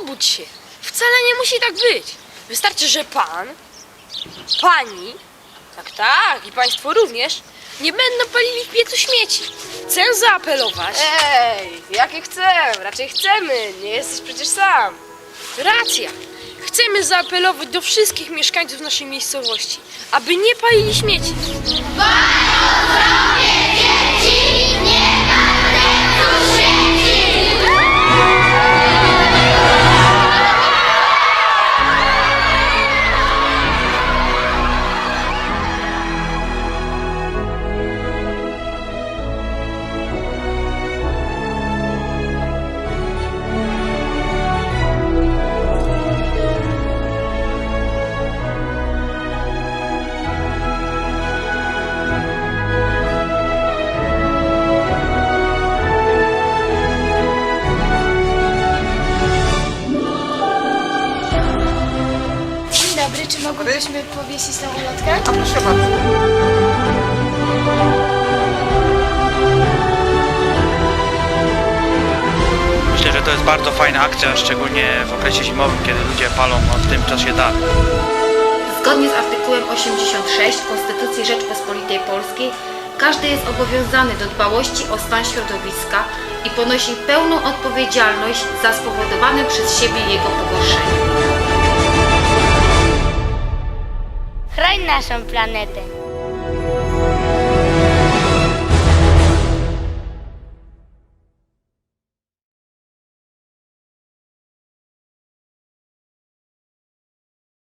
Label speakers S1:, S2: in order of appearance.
S1: obudź się. Wcale nie musi tak być. Wystarczy, że pan, pani, tak, tak, i państwo również, nie będą palili w piecu śmieci. Chcę zaapelować.
S2: Ej, jakie chcę? Raczej chcemy, nie jesteś przecież sam.
S1: Racja. Chcemy zaapelować do wszystkich mieszkańców naszej miejscowości, aby nie palili śmieci.
S3: Dzień mogłybyśmy powiesić tą ulotkę?
S4: A proszę bardzo.
S5: Myślę, że to jest bardzo fajna akcja, szczególnie w okresie zimowym, kiedy ludzie palą no, w tym czasie dar.
S6: Zgodnie z artykułem 86 Konstytucji Rzeczpospolitej Polskiej każdy jest obowiązany do dbałości o stan środowiska i ponosi pełną odpowiedzialność za spowodowane przez siebie jego pogorszenie.
S7: naszą planetę.